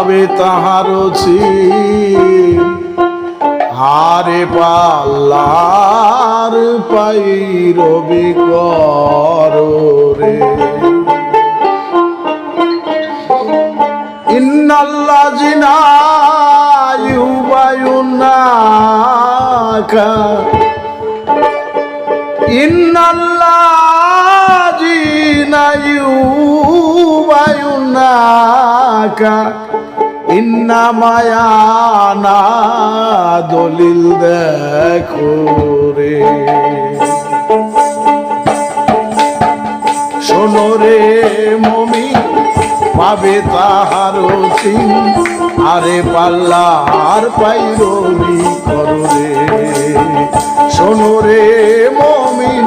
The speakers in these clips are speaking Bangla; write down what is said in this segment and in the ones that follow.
পাবে তাহার হারে পাল্লার পাই রবি কর রে। ইন্নাল্লাহ জিনা ইউবায়ুনাকা ইন্নাল্লাহ জিনা ইউবায়ুনাকা ইন্না মায়ানা দলিল দেখো রে। শোনো রে মমি, পাবে তাহার চিন আরে পাল্লার পাইরবি কররে শোনো রে মমিন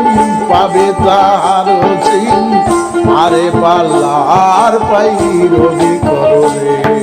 পাবে তাহার চিন আরে পাল্লার পাইরবি কররে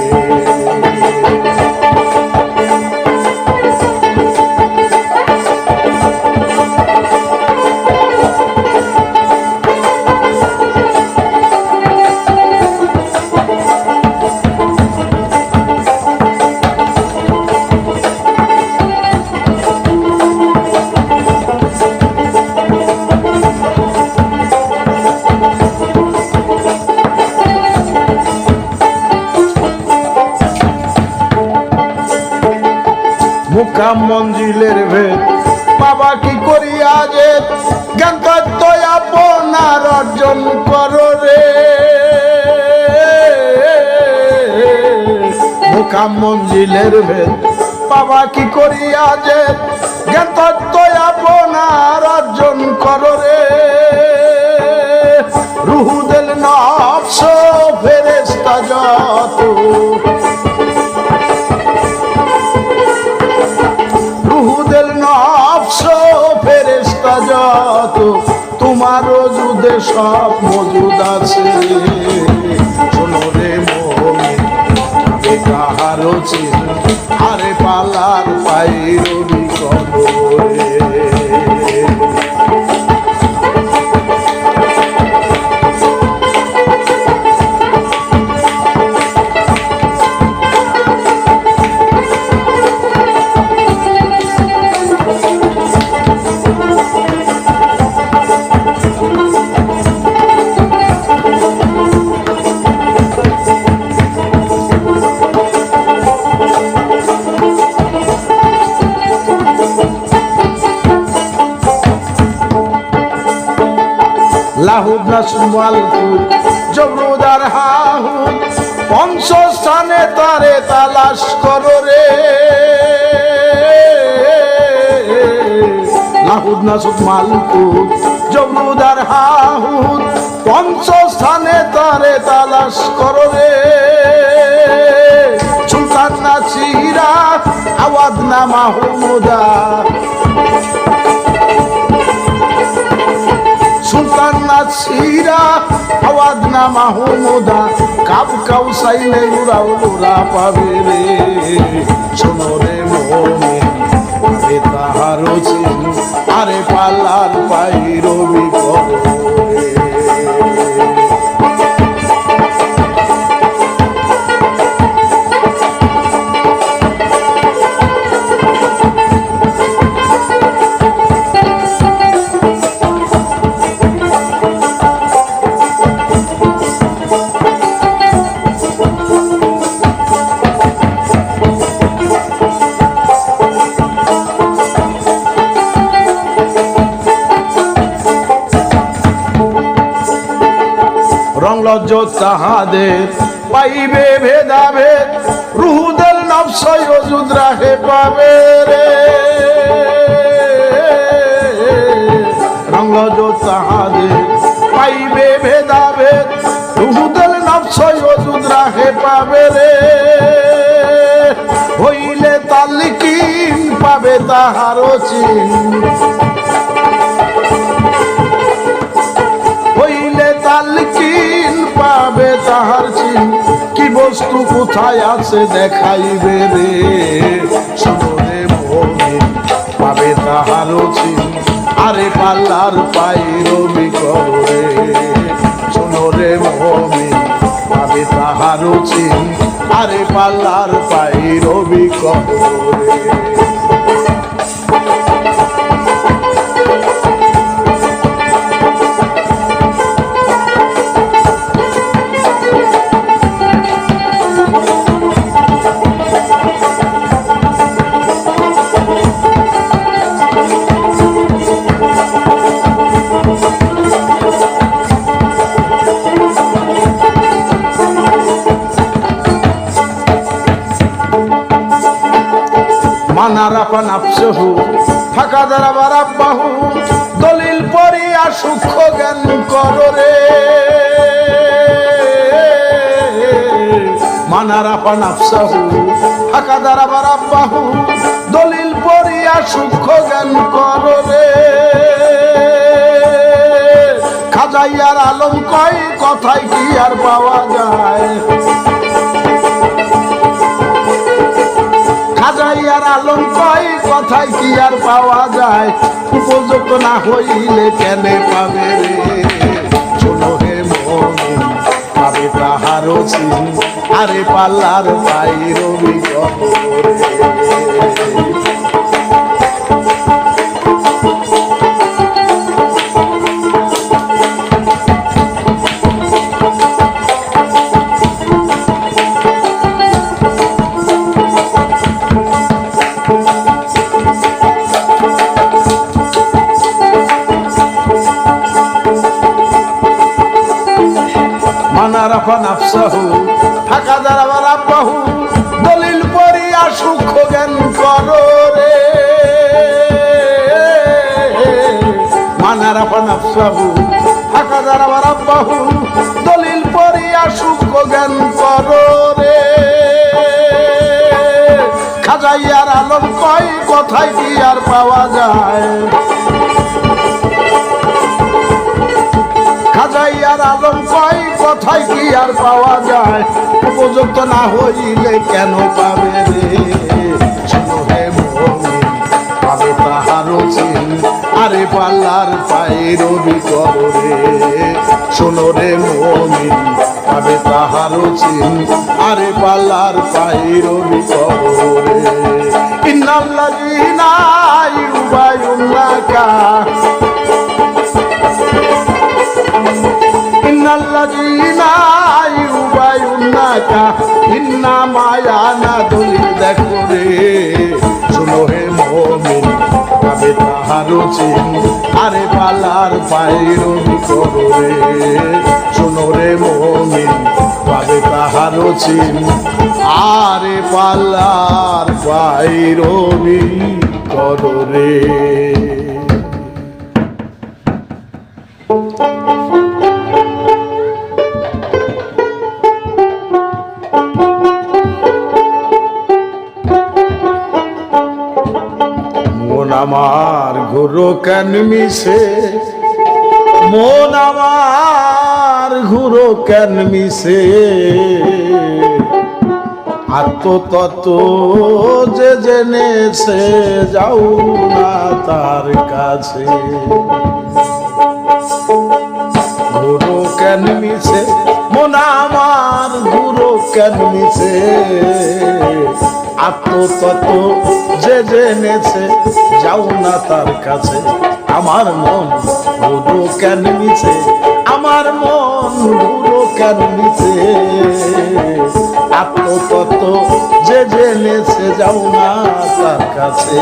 মঞ্জিলের ভেদ। বাবা কি করিয়া যে জ্ঞান তত্ত্ব আপনার অর্জন করো রে। রুহুদেল নফস ফেরেস্তা যত। রুহুদেল নফস ফেরেস্তা যত। তোমার যুদে সব মজুদ আছে। নাসমালপুর জবরুদার হাহুদ পঞ্চস্থানে তারে তালাশ করো রে। লাহুদ নাসুদ মালপুর জবরুদার হাহুদ পঞ্চস্থানে তারে তালাশ করো রে। সুলতান নাসিরা আওয়াদ না মাহমুদা নাসিরা আওয়াজ না মাহমুদা কাপ কাউ সাইলে উড়াও উড়া পাবে রে। শোনো তাহাদের পাইবে ভেদাভেদ, রুহুদের নবসয় অজুদ রাখে পাবে রে। রং লজ্জ তাহাদের, পাইবে ভেদাভেদ, রুহুদের নবসয় অজুদ রাখে পাবে রে। হই পাবে তাহারও তাহার চিন কি বস্তু কোথায় আছে দেখাইবে রে? শোনে মমিন পাবে তাহারও চিন আরে পাল্লার পাই রবি করে শোনো রে মমিন পাবে তাহারও চিন আরে পাল্লার পাই রবি করে ফাঁকা দাঁড়াবার আব্বাহু দলিল পরিয়া সূক্ষ্ম জ্ঞান কররে মানারাপা নাপসাহু ফাঁকা দাঁড়াবার আব্বাহু দলিল পরিয়া সূক্ষ্ম জ্ঞান কররে খাজাইয়ার আলম কয়, কথায় কি আর পাওয়া যায়? আলম কয় কথায় কি আর পাওয়া যায়? উপযুক্ত না হইলে কেনে পাবে শোনো হে মমিন পাবে তাহারও চিন আরে পাল্লার পাই রবি মানারাফা নাফসাহু ফাঁকা দাঁড়াবার আব্বাহু দলিল পরিয়া সূক্ষ্ম জ্ঞান করো রে। মানারাফা নাফসাহু ফাঁকা দাঁড়াবার আব্বাহু দলিল পরিয়া সূক্ষ্ম জ্ঞান করো রে। খাজাইয়ার আলম কয়, কথায় কি আর পাওয়া যায়? কথায় কি আর পাওয়া যায়? উপযুক্ত না হইলে কেন পাবে রে? পাবে তাহারও চিন, আরে পাল্লার পায়ে রবি করে শোনো রে মমিন পাবে তাহারও চিন, আরে পাল্লার পায়ে রবি করে ইন্নাল্লাযীনা ইউবায়ুন্নাকা ইন্নাল্লাযীনা ইউবায়ুন্নাকা ইন্নামা ইয়ানা দলিল দেখো রে। শুনো হে মুমিন পাবে তাহারও আরে পালার পায়ের করো রে। শুনো রে মুমিন পাবে তাহারও আরে পালার পায়ের করো রে। আমার ঘুরো কেন মিশে? মন আমার ঘুরো কেন মিশে? আত্মতত্ত্ব যে জেনেছে, যাও না তার কাছে। ঘুরো কেন মিশে? মন আমার ঘুরো কেন মিশে? আত্মতত্ত্ব যে জেনেছে, যাও না তার কাছে। আমার মন বুড়ো কেন নিচে আমার মন বুড়ো কেন নিচে আত্মতত্ত্ব যে জেনেছে, যাও না তার কাছে।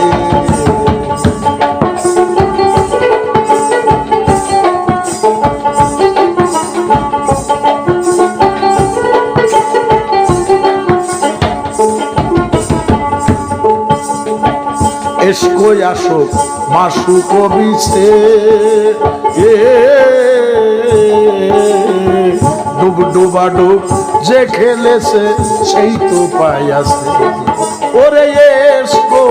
এসকো আসুক মাসু কবিছে এ ডুব ডুবা ডুব যে খেলেছে, সেই তো পাইয়াছে ওরে এসকো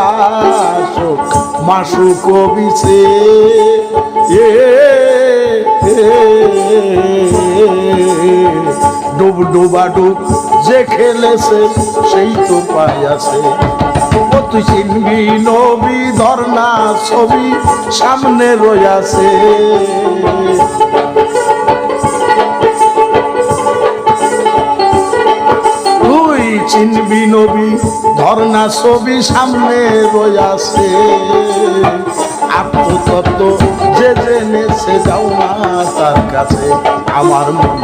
আসুক মাসু কবিছে এ ডুব ডুবা ডুব যে খেলেছে, সেই তো পাইয়াছে তুই চিনবি নবী ধর্ণা ছবি সামনে রয়াছে তুই চিনবি নবী ধর্ণা ছবি সামনে রয়াছে আত্মতত্ত্ব যে জেনেছে, যাও না তার কাছে। আমার মন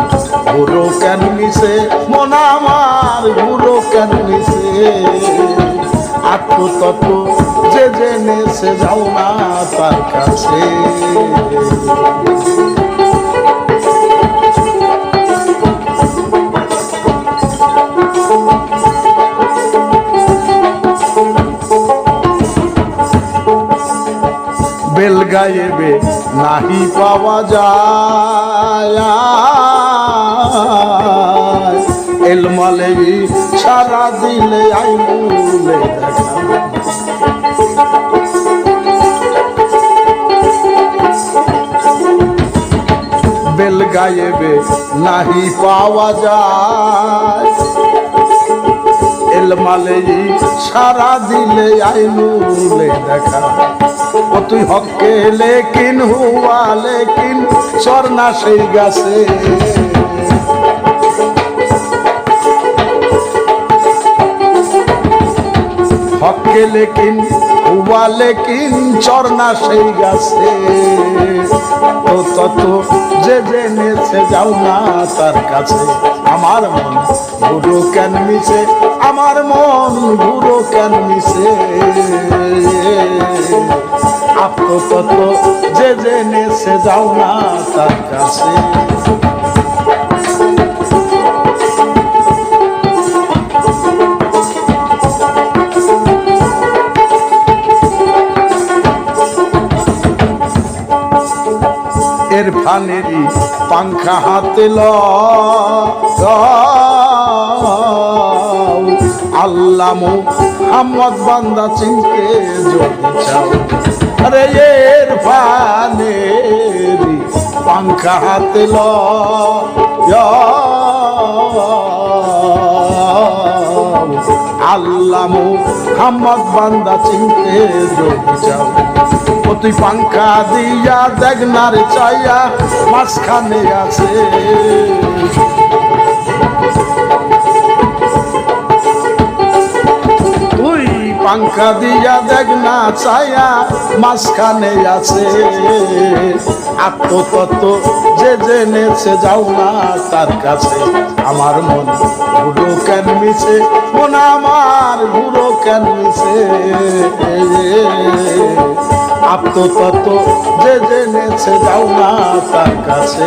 গুরু কেন মিশে মন আমার গুরু কেন মিশে আত্মতত্ত্ব যে জেনেছে যাও না তার কাছে। গায়েবে নাহি পাওয়া যায়। এলমালে সারা দিলে আইলে দেখা। বেল গায়েবে নাহি পাওয়া যায়। এলমালে সারা দিলে আইনুলে দেখা। ও তুই হকে লেকিন, হুয়া লেকিন স্বর্ণা সেই গাছে হকে লেকিন হুয়া লেকিন চরনা সেই গাছে। ও তত যে জেনেছে, যাও না তার কাছে। আমার মন গুরু কেন মিশে আমার মন গুরু কেন মিশে আত্মতত্ত্ব যে জেনেছে, যাও না তার কাছে। এর ফানেরই পাংখা হাতে ল আল্লাহ মোহাম্মদ বান্দা চিনতে যদি চাও। আরে এর ফানেরই পাংখা হাতে ল আল্লাহ মোহাম্মদ বান্দা চিনতে যদি চাও। ও তুই পাঙ্খা দিয়া দেখনার চাইয়া মাঝখানে আছে। তুই পাঙ্খা দিয়া দেখনা চাইয়া মাঝখানে আছে। আত্মতত্ত্ব যে জেনেছে, যাও না তার কাছে। আমার মন গুরু কেন মিছে? মন আমার গুরু কেন মিছে? আত্মতত্ত্ব যে জেনেছে, যাও না তার কাছে।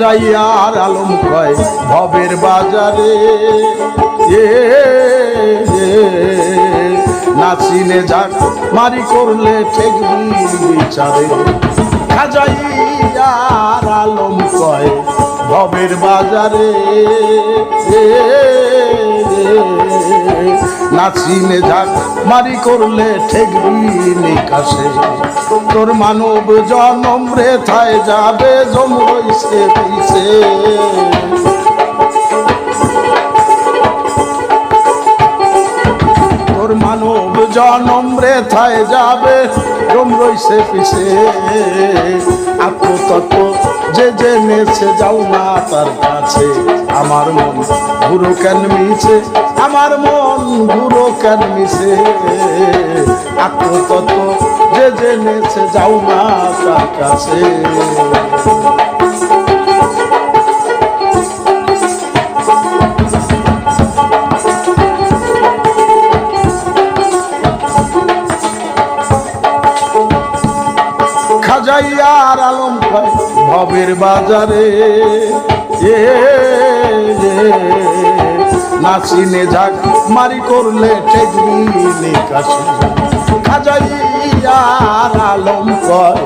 খাজাইয়ার আলম কয় ভবের বাজারে। নাচিলে যাক, মারি করলে ঠেকবি বিচারে। খাজাইয়ার আলম কয় ভবের বাজারে। নাচিনে যাক, মারি করলে ঠেকবি নিকাশে। তোর মানব জনম রে যাবে জম রইছে পিছে। তোর মানব জনম রে থায় যাবে জম রইছে পিছে। আত্মতত্ত্ব যে যে জেনেছে, যাও না তার কাছে। আমার মন গুরু কেন মিছে? আমার মন গুরু কেন মিছে? আত্মতত্ত্ব যে জেনেছে, যাও না তার কাছে। খায় ভবের বাজারে, এ নাচিনে যাক মারি করলে ঠেকবি নিকাশে খাজাইয়ার আলম কয়,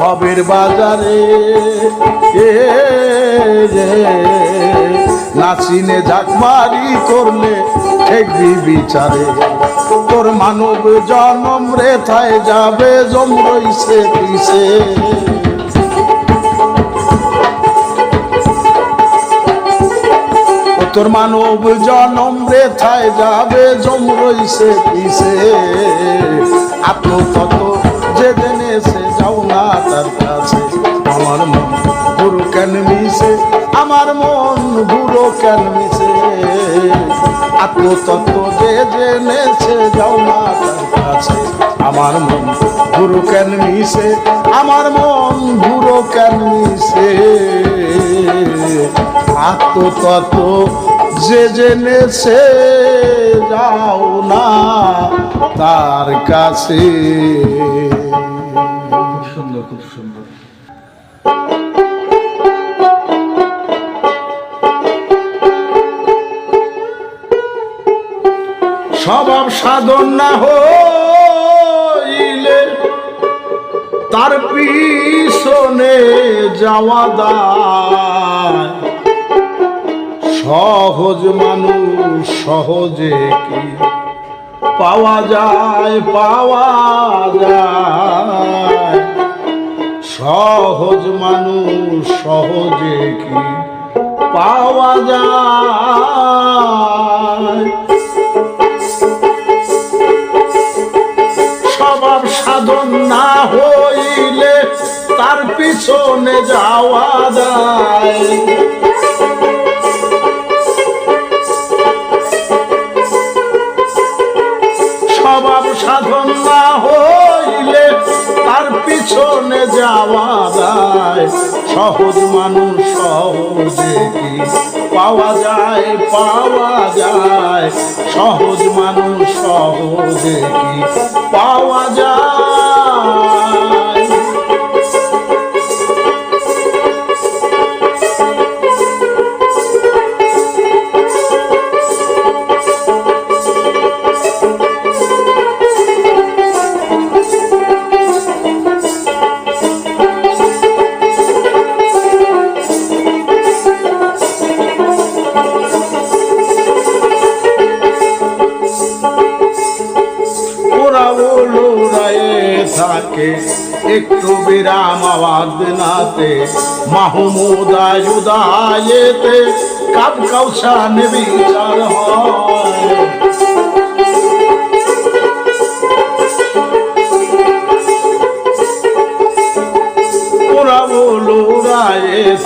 ভবের বাজারে, এ নাচিনে ঝাকমারি করলে ঠেকবি বিচারে। তোর মানব জনম রেথায় যাবে জম রইছে পিছে তোর মানব জনম রেথায় যাবে, জম রইছে পিছে আত্মতত যে জেনেছে যাও না তার কাছে। আমার মন বুড়ো কেন মিশে? আমার মন বুড়ো কেন মিশে? আত্মতত্ত্ব যে জেনেছে যাও না তার কাছে। আমার মন বুড়ো কেন মিশে? আমার মন বুড়ো কেন মিশে? আত্মতত্ত্ব যে জেনেছে যাও না তার কাছে। খুব সুন্দর খুব সুন্দর। স্বভাব সাধন না হইলে তার পিছনে যাওয়া দায়। সহজ মানুষ সহজে কি পাওয়া যায় পাওয়া যায়? সহজ মানুষ সহজে কি পাওয়া যায়? স্বভাব সাধন না তার পিছনে যাওয়া যায়। স্বভাব সাধন না হইলে তার পিছনে যাওয়া যায়। সহজ মানুষ সহজে কি পাওয়া যায় পাওয়া যায়। সহজ মানুষ সহজে কি পাওয়া যায়? নাতে মাহমুদ আয়ুদায়েতে কাব কাউসান বিচার হয়।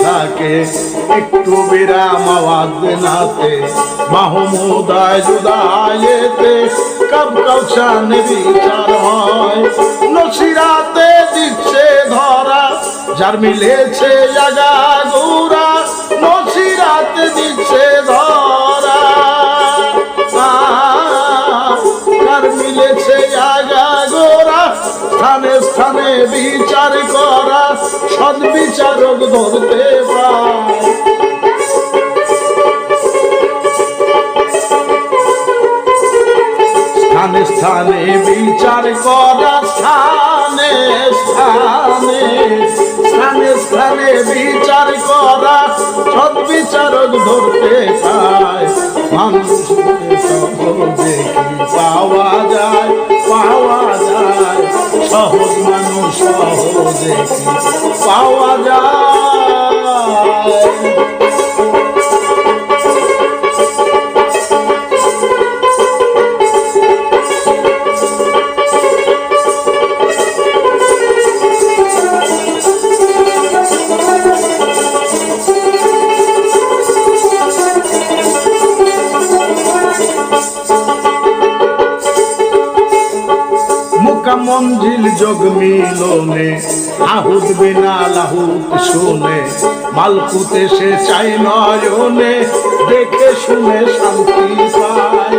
থাকে, একটু বিরাম আওয়াজ নাতে মাহমুদায় জুদায়েতে কাব কাউসান বিচার হয়। নসিরাতে যার মিলেছে জাগা গৌরা, নসিরাতে দিচ্ছে ধরা। কার মিলেছে আগা গোরা, স্থানে স্থানে বিচার করা সদ বিচারক ধরতে পায় স্থানে স্থানে বিচার করা, স্থানে স্থানে স্থানে স্থানে বিচার করা সব বিচারক ধরতে পায় পাওয়া যায় পাওয়া যায়। সহজ মানুষ সহজে পাওয়া যায়। যোগ মিলনে, আহুদ বিনা লাহুত শুনে, মালকুতে সে চাই নয়নে, দেখে শুনে শান্তি পায়।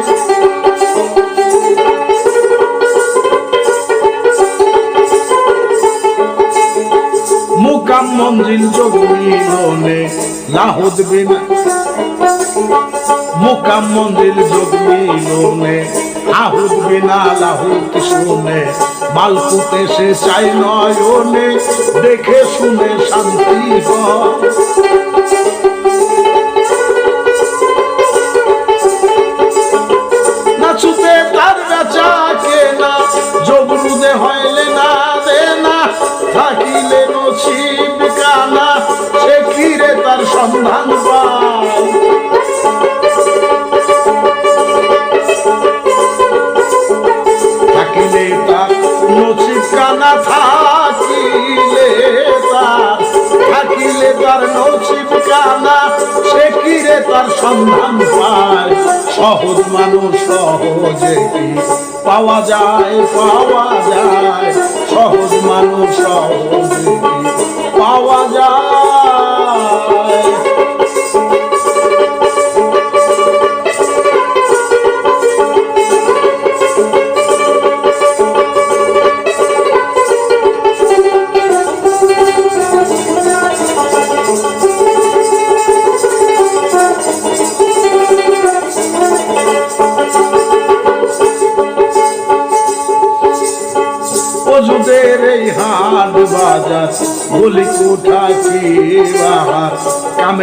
মুকাম মঞ্জিল যোগ মিলনে, লাহুদ বিনা মুকাম মঞ্জিল যোগ মিলনে আহুদ বিনা লাহুদ শুনে সে চাই নয়নে, দেখে শুনে শান্তি নাচুতে তার বেচা কেনা, জবরুদে হইলে না দে না থাকিলে নছিব কানা, সে কিরে তার সন্ধান পায়? নছিব কানা থাকিলে থাকিলে তার নছিব কানা, সে কিরে তার সন্ধান পায়? সহজ মানুষ সহজে পাওয়া যায় পাওয়া যায়। সহজ মানুষ সহজে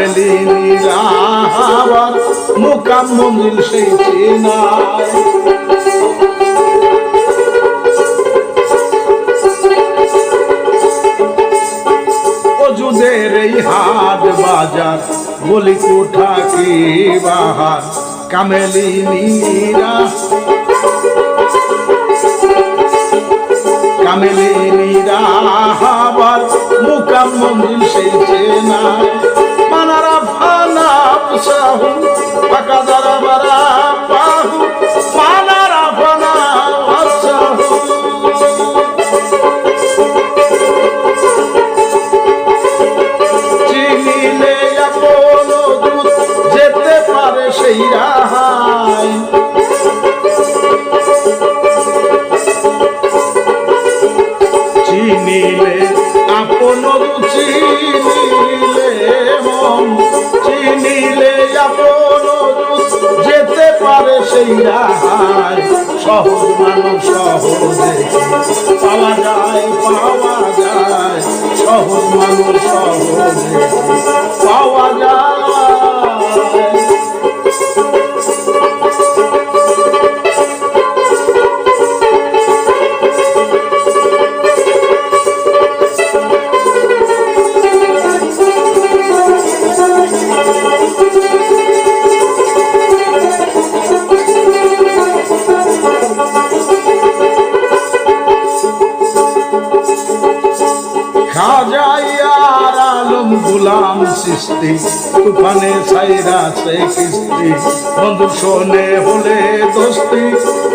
কামেলিনী রাহাবার মোকাম মন্দির সেই চেনায় অজুদের এই হাট বাজার, গলি কোঠা কি বাহার কামেলিনীরা কামেলিনীরা হাবার, মুকাম মন্দির সেই চেনায় ফানা সাহু পাকা পারে সেই মানুষ সহজে সে কিস্তি বন্ধু শোনে হলে দোস্তি,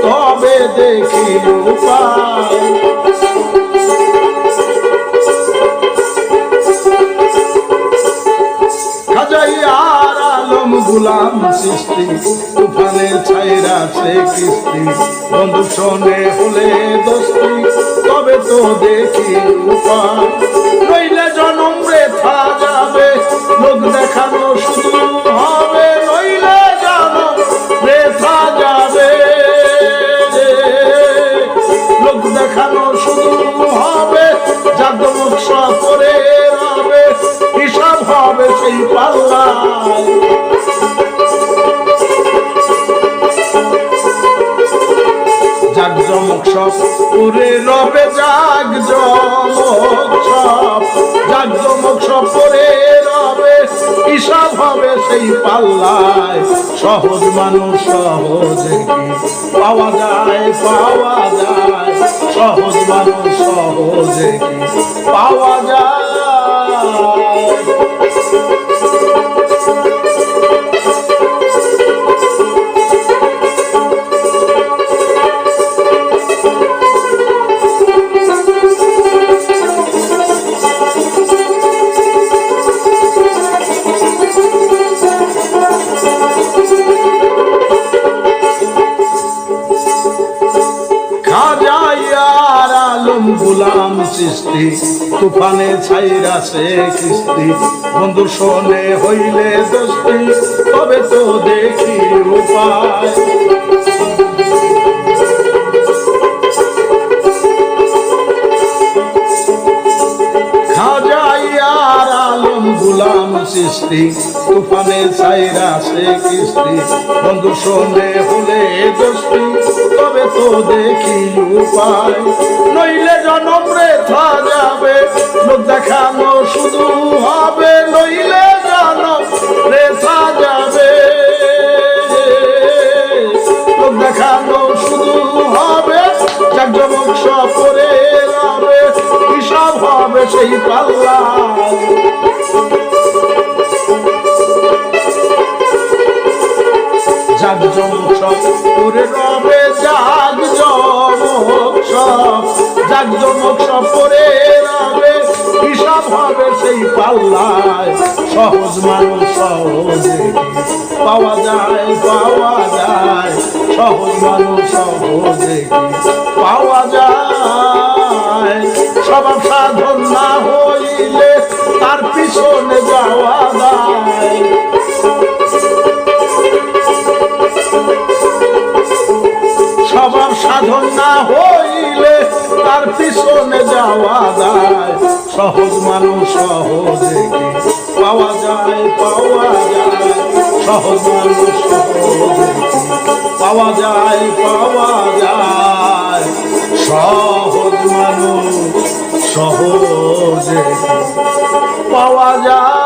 তবে দেখি উপায়। গুলাম সৃষ্টি তুফানে ছাইরা সে কিস্তি বন্ধু শোনে হলে দোস্তি, তবে তো দেখি উপায়। জনম রেখা যাবে লোক দেখানো শুধু দেখানো শুধু হবে জাগমুখ করে রবে, হিসাব হবে সেই পাল্লায়। জাগজমক সব করে রবে জাগজমক সব জাগজমক সব করে রবে হিসাব হবে সেই পাল্লায় সহজ মানুষ সহজে পাওয়া যায় পাওয়া যায়? সহজ মানুষ সহজে পাওয়া যায়? বৃষ্টি তুফানে ছাইরা সে কৃষ্টি। বন্ধু শোনে হইলে দোস্তি তবে তো দেখি গুলাম সৃষ্টি, তুফানে সাইরা সে কৃষ্টি। বন্ধু শোনে হলে দোস্তি তো দেখি উপায়। নইলে জনম রেখা যাবে লোক দেখানো শুধু হবে। নইলে জনম রেখা যাবে লোক দেখানো শুধু হবে। জাকজমক সব করে রবে হিসাব হবে সেই পাল্লা। জাকজমক সব করে রবে জাকজমক সেই পাল্লায়। সহজ পাওয়া যায় পাওয়া যায়। সহজ পাওয়া যায়। সাধন না হইলে তার পিছনে যাওয়া যায়। সাধন না পিছনে যাওয়া যায়। সহজ মানুষ সহজে পাওয়া যায় পাওয়া যায়। সহজ মানুষ পাওয়া যায় পাওয়া যায়। সহজ মানুষ সহজে পাওয়া যায়।